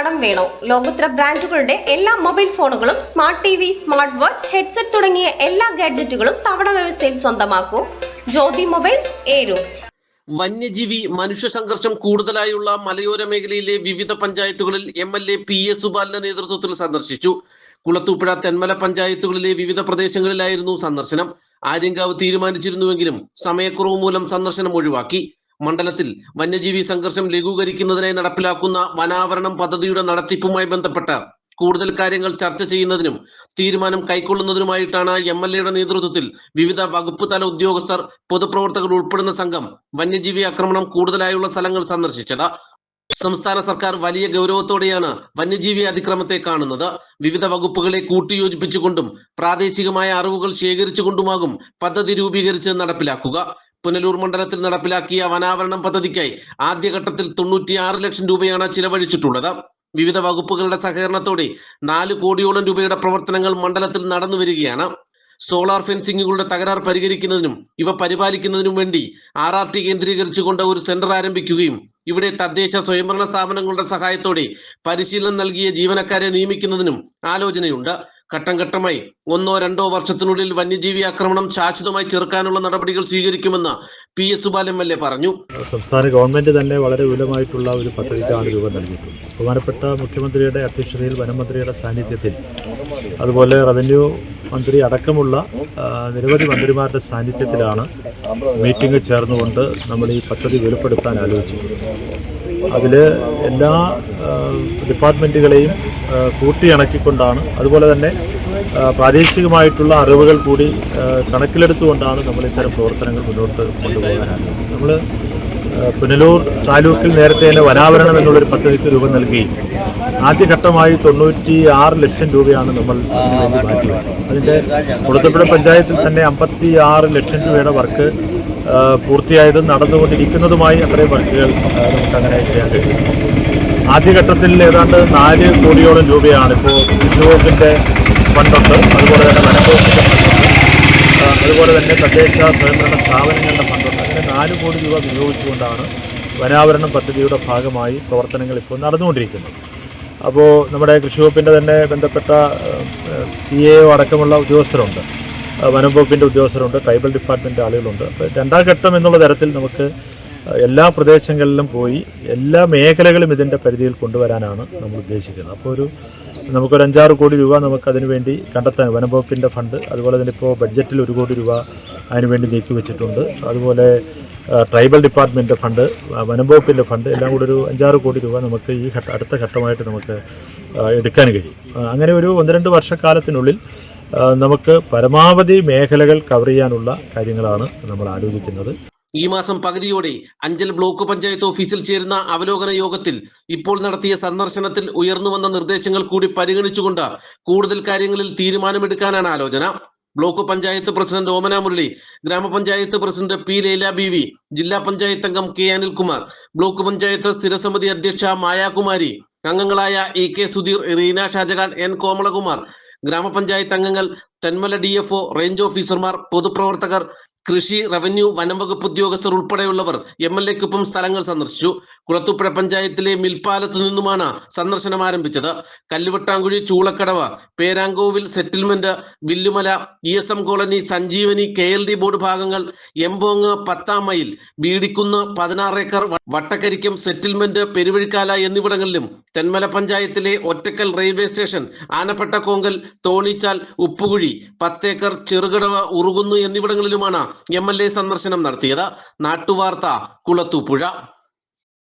കടം വേണോ? ലോകോത്തര ബ്രാൻഡുകളുടെ എല്ലാ മൊബൈൽ ഫോണുകളും smart T V smart watch headset തുടങ്ങിയ എല്ലാ ഗാഡ്ജറ്റുകളും തവണ വ്യവസ്ഥയിൽ സ്വന്തമാക്കൂ. ജ്യോതി മൊബൈൽസ് ഏരു. വന്യജീവി മനുഷ്യ സംഘർഷം കൂടുതലായുള്ള മലയോര മേഖലയിലെ വിവിധ പഞ്ചായത്തുകളിൽ M L A P S സുബാലിന്റെ നേതൃത്വത്തിൽ സന്ദർശിച്ചു. കുളത്തൂപ്പുഴ തെന്മല പഞ്ചായത്തുകളിലെ വിവിധ പ്രദേശങ്ങളിലായിരുന്നു സന്ദർശനം. ആര്യങ്കാവ് തീരുമാനിച്ചിരുന്നുവെങ്കിലും സമയക്കുറവ് മൂലം സന്ദർശനം ഒഴിവാക്കി. മണ്ഡലത്തിൽ വന്യജീവി സംഘർഷം ലഘൂകരിക്കുന്നതിനായി നടപ്പിലാക്കുന്ന വനാവരണം പദ്ധതിയുടെ നടത്തിപ്പുമായി ബന്ധപ്പെട്ട കൂടുതൽ കാര്യങ്ങൾ ചർച്ച ചെയ്യുന്നതിനും തീരുമാനം കൈക്കൊള്ളുന്നതിനുമായിട്ടാണ് എം എൽ എയുടെ നേതൃത്വത്തിൽ വിവിധ വകുപ്പ് തല ഉദ്യോഗസ്ഥർ പൊതുപ്രവർത്തകർ ഉൾപ്പെടുന്ന സംഘം വന്യജീവി ആക്രമണം കൂടുതലായുള്ള സ്ഥലങ്ങൾ സന്ദർശിച്ചത്. സംസ്ഥാന സർക്കാർ വലിയ ഗൗരവത്തോടെയാണ് വന്യജീവി അതിക്രമത്തെ കാണുന്നത്. വിവിധ വകുപ്പുകളെ കൂട്ടിയോജിപ്പിച്ചുകൊണ്ടും പ്രാദേശികമായ അറിവുകൾ ശേഖരിച്ചുകൊണ്ടുമാകും പദ്ധതി രൂപീകരിച്ച് നടപ്പിലാക്കുക. പുനലൂർ മണ്ഡലത്തിൽ നടപ്പിലാക്കിയ വനാവരണം പദ്ധതിക്കായി ആദ്യഘട്ടത്തിൽ തൊണ്ണൂറ്റിയാറ് ലക്ഷം രൂപയാണ് ചിലവഴിച്ചിട്ടുള്ളത്. വിവിധ വകുപ്പുകളുടെ സഹകരണത്തോടെ നാല് കോടിയോളം രൂപയുടെ പ്രവർത്തനങ്ങൾ മണ്ഡലത്തിൽ നടന്നു വരികയാണ്. സോളാർ ഫെൻസിങ്ങുകളുടെ തകരാർ പരിഹരിക്കുന്നതിനും ഇവ പരിപാലിക്കുന്നതിനും വേണ്ടി ആർ ആർ ടി കേന്ദ്രീകരിച്ചുകൊണ്ട് ഒരു സെന്റർ ആരംഭിക്കുകയും ഇവിടെ തദ്ദേശ സ്വയംഭരണ സ്ഥാപനങ്ങളുടെ സഹായത്തോടെ പരിശീലനം നൽകിയ ജീവനക്കാരെ നിയമിക്കുന്നതിനും ആലോചനയുണ്ട്. ഘട്ടം ഘട്ടമായി ഒന്നോ രണ്ടോ വർഷത്തിനുള്ളിൽ വന്യജീവി ആക്രമണം ശാശ്വതമായി ചെറുക്കാനുള്ള നടപടികൾ സ്വീകരിക്കുമെന്ന് പി എസ് സുബാലൻ എൽ പറഞ്ഞു. സംസ്ഥാന ഗവൺമെന്റ് തന്നെ വളരെ വിപുലമായിട്ടുള്ള ഒരു പദ്ധതിക്കാണ് രൂപം നൽകിയിട്ടുള്ളത്. ബഹുമാനപ്പെട്ട മുഖ്യമന്ത്രിയുടെ അധ്യക്ഷതയിൽ വനമന്ത്രിയുടെ സാന്നിധ്യത്തിൽ അതുപോലെ റവന്യൂ മന്ത്രി അടക്കമുള്ള നിരവധി മന്ത്രിമാരുടെ സാന്നിധ്യത്തിലാണ് മീറ്റിംഗ് ചേർന്നുകൊണ്ട് നമ്മൾ ഈ പദ്ധതി വെളിപ്പെടുത്താൻ ആലോചിച്ചു അതിൽ എല്ലാ ഡിപ്പാർട്ട്മെന്റുകളെയും കൂട്ടിയിണക്കിക്കൊണ്ടാണ് അതുപോലെ തന്നെ പ്രാദേശികമായിട്ടുള്ള അറിവുകൾ കൂടി കണക്കിലെടുത്തുകൊണ്ടാണ് നമ്മൾ ഇത്തരം പ്രവർത്തനങ്ങൾ മുന്നോട്ട് കൊണ്ടുപോകാനാണ് നമ്മൾ പുനലൂർ താലൂക്കിൽ നേരത്തെ തന്നെ വനാവരണം എന്നുള്ളൊരു പദ്ധതിക്ക് രൂപം നൽകി. ആദ്യഘട്ടമായി തൊണ്ണൂറ്റി ആറ് ലക്ഷം രൂപയാണ് നമ്മൾ അതിന്റെ കൊടുത്തപ്പുഴ പഞ്ചായത്തിൽ തന്നെ അമ്പത്തി ആറ് ലക്ഷം രൂപയുടെ വർക്ക് പൂർത്തിയായതും നടന്നുകൊണ്ടിരിക്കുന്നതുമായി അത്രയും വർക്കുകൾ നമുക്ക് അങ്ങനെ ചെയ്യാൻ കഴിയും. ആദ്യഘട്ടത്തിൽ ഏതാണ്ട് നാല് കോടിയോളം രൂപയാണ് ഇപ്പോൾ വകുപ്പിന്റെ ഫണ്ടുണ്ട്. അതുപോലെ തന്നെ വനംവകുപ്പിന്റെ അതുപോലെ തന്നെ തദ്ദേശ സ്വയംഭരണ സ്ഥാപനങ്ങളുടെ ഫണ്ടുണ്ട്. നാല് കോടി രൂപ വിനിയോഗിച്ചുകൊണ്ടാണ് വനാവരണം പദ്ധതിയുടെ ഭാഗമായി പ്രവർത്തനങ്ങൾ ഇപ്പോൾ നടന്നുകൊണ്ടിരിക്കുന്നത്. അപ്പോൾ നമ്മുടെ കൃഷി വകുപ്പിന്റെ തന്നെ ബന്ധപ്പെട്ട പി എ ഒ അടക്കമുള്ള ഉദ്യോഗസ്ഥരുണ്ട്. വനം വകുപ്പിന്റെ ഉദ്യോഗസ്ഥരുണ്ട് ട്രൈബൽ ഡിപ്പാർട്ട്മെന്റ് ആളുകളുണ്ട്. രണ്ടാം ഘട്ടം എന്നുള്ള തരത്തിൽ നമുക്ക് എല്ലാ പ്രദേശങ്ങളിലും പോയി എല്ലാ മേഖലകളും ഇതിന്റെ പരിധിയിൽ കൊണ്ടുവരാനാണ് നമ്മൾ ഉദ്ദേശിക്കുന്നത്. അപ്പോൾ ഒരു നമുക്കൊരു അഞ്ചാറ് കോടി രൂപ നമുക്ക് അതിനു വേണ്ടി കണ്ടെത്താൻ വനം വകുപ്പിന്റെ ഫണ്ട് അതുപോലെ തന്നെ ഇപ്പോൾ ബഡ്ജറ്റിൽ ഒരു കോടി രൂപ അതിനു വേണ്ടി നീക്കി വെച്ചിട്ടുണ്ട്. അതുപോലെ ട്രൈബൽ ഡിപ്പാർട്ട്മെന്റ് ഫണ്ട് വനംവകുപ്പിന്റെ ഫണ്ട് എല്ലാം കൂടി ഒരു അഞ്ചാറ് കോടി രൂപ നമുക്ക് ഈ ഘട്ട അടുത്ത ഘട്ടമായിട്ട് നമുക്ക് എടുക്കാൻ കഴിയും. അങ്ങനെ ഒരു ഒന്ന് രണ്ട് വർഷക്കാലത്തിനുള്ളിൽ നമുക്ക് പരമാവധി മേഖലകൾ കവർ ചെയ്യാനുള്ള കാര്യങ്ങളാണ് നമ്മൾ ആലോചിക്കുന്നത്. ഈ മാസം പകുതിയോടെ അഞ്ചൽ ബ്ലോക്ക് പഞ്ചായത്ത് ഓഫീസിൽ ചേരുന്ന അവലോകന യോഗത്തിൽ ഇപ്പോൾ നടത്തിയ സന്ദർശനത്തിൽ ഉയർന്നു വന്ന നിർദ്ദേശങ്ങൾ കൂടി പരിഗണിച്ചുകൊണ്ട് കൂടുതൽ കാര്യങ്ങളിൽ തീരുമാനമെടുക്കാനാണ് ആലോചന. ബ്ലോക്ക് പഞ്ചായത്ത് പ്രസിഡന്റ് ഓമന മുരളി ഗ്രാമപഞ്ചായത്ത് president P Laila B V ജില്ലാ പഞ്ചായത്ത് അംഗം കെ അനിൽകുമാർ ബ്ലോക്ക് പഞ്ചായത്ത് സ്ഥിരസമിതി അധ്യക്ഷ മായാകുമാരി അംഗങ്ങളായ E K Sudheer Reena Shajahan N Komalakumar ഗ്രാമപഞ്ചായത്ത് അംഗങ്ങൾ തെന്മല ഡി എഫ് റേഞ്ച് ഓഫീസർമാർ പൊതുപ്രവർത്തകർ കൃഷി റവന്യൂ വനം വകുപ്പ് ഉദ്യോഗസ്ഥർ ഉൾപ്പെടെയുള്ളവർ എം എൽ എക്കൊപ്പം സ്ഥലങ്ങൾ സന്ദർശിച്ചു. കുളത്തുപ്പുഴ പഞ്ചായത്തിലെ മിൽപ്പാലത്ത് നിന്നുമാണ് സന്ദർശനം ആരംഭിച്ചത്. Kalluvattankuzhi Choolakkadavu Perankovil settlement Villumala E S M colony Sanjeevani K L D board ഭാഗങ്ങൾ എംബോങ് പത്താം മൈൽ ബീഡിക്കുന്ന് പതിനാറ് ഏക്കർ വട്ടക്കരിക്കും വട്ടക്കരിക്കം സെറ്റിൽമെന്റ് പെരുവഴിക്കാല എന്നിവിടങ്ങളിലും തെന്മല പഞ്ചായത്തിലെ ഒറ്റക്കൽ റെയിൽവേ സ്റ്റേഷൻ ആനപ്പെട്ട കോങ്കൽ തോണിച്ചാൽ ഉപ്പുകുഴി പത്തേക്കർ ചെറുകടവ് ഉറുകുന്നു എന്നിവിടങ്ങളിലുമാണ് എം എൽ എ സന്ദർശനം നടത്തിയത് നാട്ടുവാർത്ത കുളത്തൂപ്പുഴ.